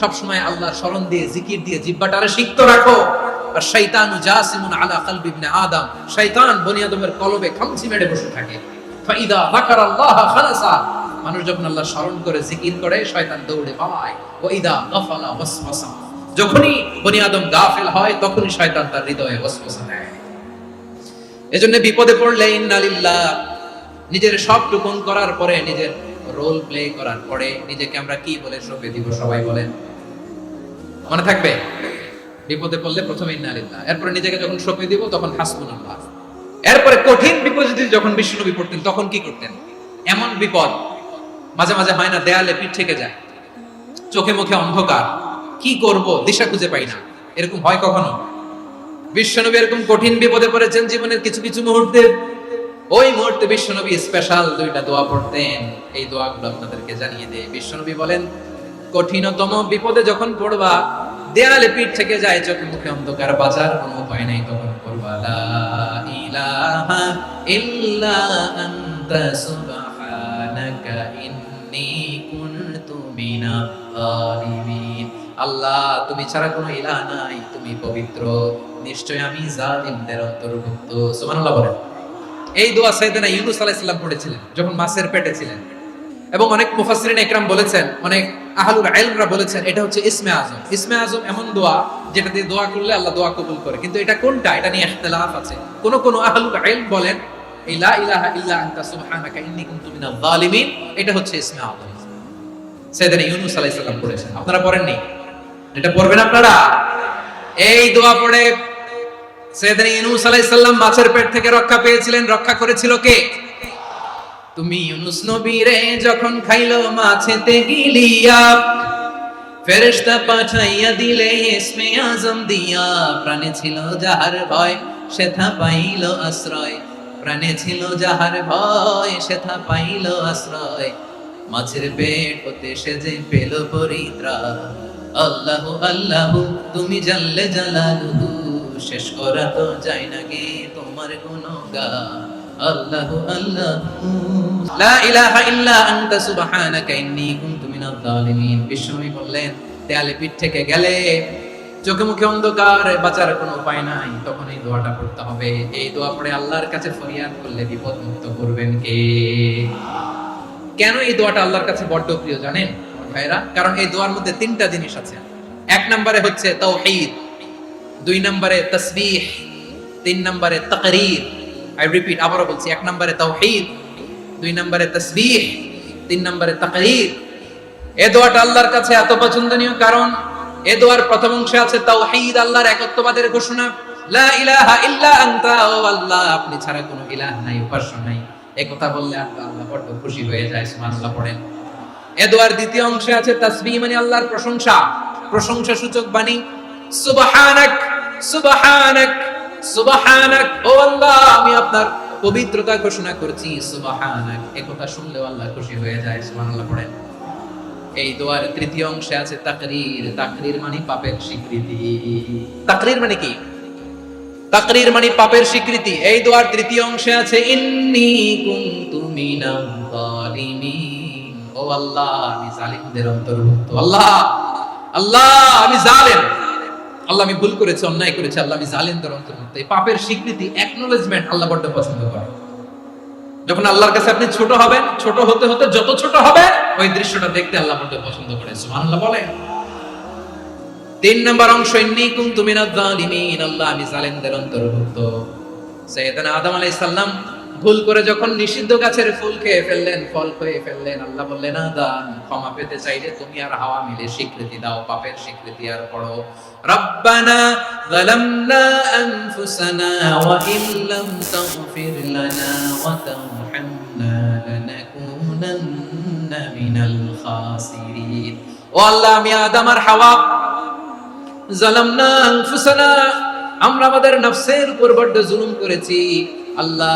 সবসময় আল্লাহর স্মরণ দিয়ে, জিকির দিয়ে, জিহ্বাটারে সিক্ত রাখো। আর শয়তানু জাসিমুন আলা কলবি ইবনে আদম। শয়তান বনি আদমের কলবে খামচি মেরে বসে থাকে। ফাইদা যাকারাল্লাহ খালাসা। মানুষ যখন আল্লাহ স্মরণ করে, জিকির করে, শয়তান দৌড়ে পালায়। ওয়াইদা গাফালা ওয়াসওয়াসা। যখনই বনি আদম গাফেল হয়, তখনই শয়তান তার হৃদয়ে ওয়াসওয়াসা দেয়। এজন্য বিপদে পড়লে ইন্নালিল্লাহ, নিজের সব টুকুন করার পরে নিজের রোল প্লে করার পরে নিজেকে আমরা কি বলে সঁপে দিব, সবাই বলেন। মনে থাকবে? বিপদে পড়লে প্রথমে ইন্নালিল্লাহ এরপরে নিজেকে যখন সঁপে দিব, তখন হাসবুনাল্লাহ। এরপরে কঠিন বিপদ যখন বিষ্ণুনবী পড়তেন, তখন কি করতেন? এমন বিপদ মাঝে মাঝে হয় না, দেয়ালে পিঠ থেকে যায়। চোখে মুখে অন্ধকার। কি করব? দিশা খুঁজে পাই না। এরকম হয় কখনো? বিশ্বনবী এরকম কঠিন বিপদে পড়েছেন জীবনের কিছু কিছু মুহূর্তে। ওই মুহূর্তে বিশ্বনবী স্পেশাল দুইটা দোয়া পড়তেন। এই দোয়াগুলো আপনাদেরকে জানিয়ে দেয় বিশ্বনবী বলেন, কঠিনতম বিপদে যখন পড়বা, দেয়ালে পিঠ থেকে যায় চোখে মুখে অন্ধকার বাজার কোনো উপায় নাই তখন জালিমিন আল্লাহ, তুমি ছাড়া কোনো ইলাহ নাই, তুমি পবিত্র। নিশ্চয় আমি জালিমদের অন্তর্ভুক্ত। সুবহানাল্লাহ বলেন। এই দোয়া সাইয়েদনা ইউনুস আলাইহিস সালাম পড়েছিলেন, যখন মাছের পেটে ছিলেন। এবং অনেক মুফাসসিরিন একরাম বলেছেন, অনেক আহলুল ইলমরা বলেছেন, এটা হচ্ছে ইসমে আজম। ইসমে আজম এমন দোয়া যেটা দিয়ে দোয়া করলে আল্লাহ দোয়া কবুল করে। কিন্তু এটা কোনটা? এটা নিয়ে ইখতিলাফ আছে। কোন কোন আহলুল ইলম বলেন, এই লা ইলাহা ইল্লা আনতা সুবহানাকা ইন্নী কুনতু মিনাল জালিমিন এটা হচ্ছে ইসমে আজম। সাইয়েদনা ইউনুস আলাইহিস সালাম পড়েছেন। আপনারা পড়েননি? এটা পড়বেন আপনারা? এই দোয়া পড়ে সৈয়দনা ইউনুস মাছের পেট থেকে রক্ষা পেয়েছিলেন। রক্ষা করেছিল কে? তুমি ইউনুস যখন মাছেতে গিলিয়া, ফেরেশতা পাঠাইয়া দিলে ইসমে আজম দিয়া। প্রাণে ছিল যাহার ভয়, সেথা পাইল আশ্রয়। প্রাণে ছিল যাহার ভয়, সেথা পাইল আশ্রয়। মাছের পেট হতে সে যে পেল পরিত্রাণ। আল্লাহ আল্লাহ, তুমি জানলে শেষ করা তো যায় না গে, তোমার গুণগান। আল্লাহ লা ইলাহা ইল্লা আনতা সুবহানাকা ইন্নী কুনতু মিনাল জালিমিন বললেন পিঠ থেকে গেলে চোখে মুখে অন্ধকার, বাঁচার কোনো উপায় নাই। তখন এই দোয়াটা হবে। এই দোয়া পড়ে আল্লাহর কাছে ফরিয়াদ করলে বিপদ মুক্ত করবেন কে? কেন এই দোয়াটা আল্লাহর কাছে বড্ড প্রিয় জানেন ভাইরা কারণ এই দোয়ার মধ্যে তিনটা জিনিস আছে। এক নম্বরে হচ্ছে তাওহীদ দুই নম্বরে তাসবিহ, তিন নম্বরে তাকরীর। আই রিপিট আবারও বলছি, এক নম্বরে তাওহীদ, দুই নম্বরে তাসবিহ, তিন নম্বরে তাকরীর। এ দোয়াটা আল্লাহর কাছে এত পছন্দনীয় কারণ, এ দোয়ার প্রথম অংশে আছে তাওহীদ, আল্লাহর একত্ববাদের ঘোষণা। লা ইলাহা ইল্লা আনতা, ও আল্লাহ, আপনি ছাড়া কোনো ইলাহ নাই, উপাস্য নাই। এই কথা বললে আল্লাহ আল্লাহ বড় খুশি হয়ে যায়, সুবহানাল্লাহ পড়েন এ দোয়ার দ্বিতীয় অংশে আছে তাসবিহ মানে আল্লাহর প্রশংসা। প্রশংসা সূচক বাণী, সুবহানাক। সুবহানাক সুবহানাক, ও আল্লাহ, আমি আপনার পবিত্রতা ঘোষণা করছি, সুবহানাক। এই কথা শুনলেও আল্লাহ খুশি হয়ে যায়, সুবহানাল্লাহ পড়েন। এই দোয়ার তৃতীয় অংশে আছে তাকরীর। তাকরীর মানে পাপের স্বীকৃতি। তাকরীর মানে কি? তাকরীর মানে পাপের স্বীকৃতি। এই দোয়ার তৃতীয় অংশে আছে, ইন্নী কুনতু জালিমিন ও আল্লাহ, আমি জালিমদের অন্তর্ভুক্ত। আল্লাহ আল্লাহ, আমি জালেম। আল্লাহ আমি ভুল করেছি, অন্যায় করেছি, আল্লাহ আমি জালিমদের অন্তর্ভুক্ত। এই পাপের স্বীকৃতি অ্যাকনোলেজমেন্ট আল্লাহ বড্ড পছন্দ করে। যখন আল্লাহর কাছে আপনি ছোট হবেন, ছোট হতে হতে যত ছোট হবে, ওই দৃশ্যটা দেখতে আল্লাহ বড্ড পছন্দ করে। সুবহানাল্লাহ বলেন। তিন নম্বর অংশ, ইন্নী কুনতু মিনাজ জালিমিন আল্লাহ আমি জালিমদের অন্তর্ভুক্ত। সাইয়েদনা আদম আলাইহিস সালাম ভুল করে যখন নিষিদ্ধ গাছের ফুল খেয়ে ফেললেন, ফল খেয়ে ফেললেন, আল্লাহ বললেন আদাম ক্ষমা পেতে চাইলে তুমি আর হাওয়া মিলে স্বীকৃতি দাও, পাপের স্বীকৃতি আর পড়ো রব্বানা যালামনা আনফুসানা ওয়া ইল্লাম তাগফির লানা ওয়া তারহামনা লানাকুনান্না মিনাল খাসিরিন। ও আল্লাহ, আমি আদম আর হাওয়া জালামনা আনফুসানা, আমরা আমাদের নফসের উপর বড্ড জুলুম করেছি। আল্লাহ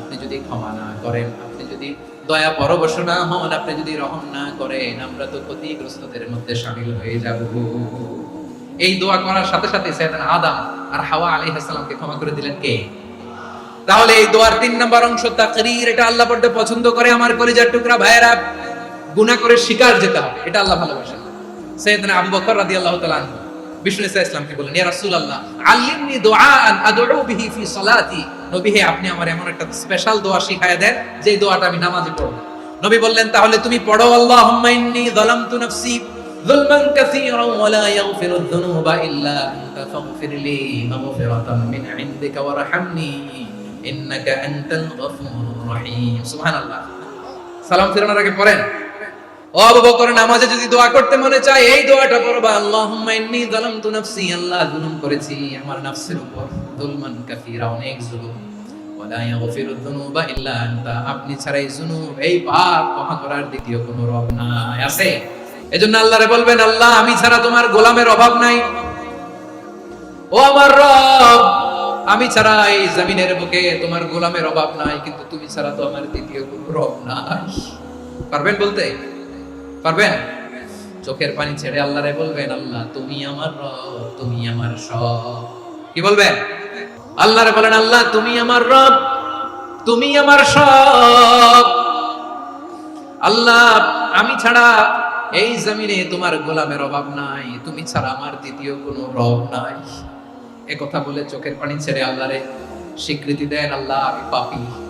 আপনি যদি ক্ষমা না করেন, আপনি যদি দয়া পরবশ না হন, আপনি যদি রহম না করেন, আমরা তো ক্ষতিগ্রস্তদের মধ্যে শামিল হয়ে যাব। এই দোয়া করার সাথে সাথে সাইয়েদনা আদম আর হাওয়া আলাইহিস সালামকে ক্ষমা করে দিলেন কে? তাহলে এই দোয়ার তিন নম্বর অংশ তাকরির, এটা আল্লাহ বড্ড পছন্দ করে আমার কলিজার টুকরা ভাইয়েরা। গুনাহ করে শিকার যেতে হবে, এটা আল্লাহ ভালোবাসেন। সৈয়দনা আবু বকর রাদিয়াল্লাহু তাআলা বিষ্ণু ইসা ইসলামকে বলেন ইয়া রাসূলুল্লাহ, আল্লিমনি দুআআন আদউ বিহি ফি সালাতি। নবী হে, আপনি আমার এমন একটা স্পেশাল দোয়া শিখায় দেন যে দোয়াটা আমি নামাজে পড়ব। নবী বললেন, তাহলে তুমি পড়ো, আল্লাহুম্মা ইন্নী যালামতু নাফসি যুলমান কাসীরা ওয়া লা ইয়াগফিরু যুনুবা ইল্লা আনতা ফাগফির লি মাগফিরাতাম মিন ইনদিকা ওয়ারহামনি ইন্নাকা আনতাল গফুরুর রহিম। সুবহানাল্লাহ। সালাম ফিরানোর আগে পড়েন। দোয়া করতে মনে চায়, এই আপনি ছাড়াই এই পাপ ক্ষমা করার দ্বিতীয় কোনো রব নাই, আছে? আল্লাহরে বলবেন, আল্লাহ, আমি ছাড়া তোমার গোলামের অভাব নাই। ও আমার রব, আমি ছাড়া এই জমিনের বুকে তোমার গোলামের অভাব নাই, কিন্তু তুমি ছাড়া তো আমার দ্বিতীয় কোনো রব নাই। পারবেন বলতে? পারবেন? চোখের পানি ছেড়ে আল্লাহরে বলবেন, আল্লাহ, তুমি আমার রব, তুমি আমার সব। কি বলবেন? আল্লাহরে বলেন, আল্লাহ, তুমি আমার রব, তুমি আমার সব। আল্লাহ, আমি ছাড়া এই জমিনে তোমার গোলামের অভাব নাই, তুমি ছাড়া আমার দ্বিতীয় কোনো রব নাই। এ কথা বলে চোখের পানি ছেড়ে আল্লাহরে স্বীকৃতি দেন, আল্লাহ, আমি পাপী।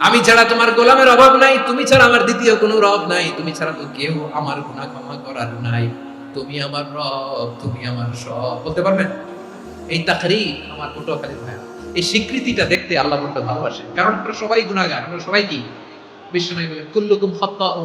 আমি ছাড়া তোমার গোলামের অভাব নাই, তুমি ছাড়া আমার দ্বিতীয় কোনো রব নাই, তুমি ছাড়া তো কেউ আমার গুণা ক্ষমা করার নাই। তুমি আমার রব, তুমি আমার সব। বলতে পারবেন? এই তাকরি আমার পটুয়াখালী ভাই এই স্বীকৃতিটা দেখতে আল্লাহ বলতে ভালোবাসে কারণ আমরা সবাই গুণাগার আমরা সবাই কি? বিষ্ণু বলেন, কুল্লুকুম হত্যা ও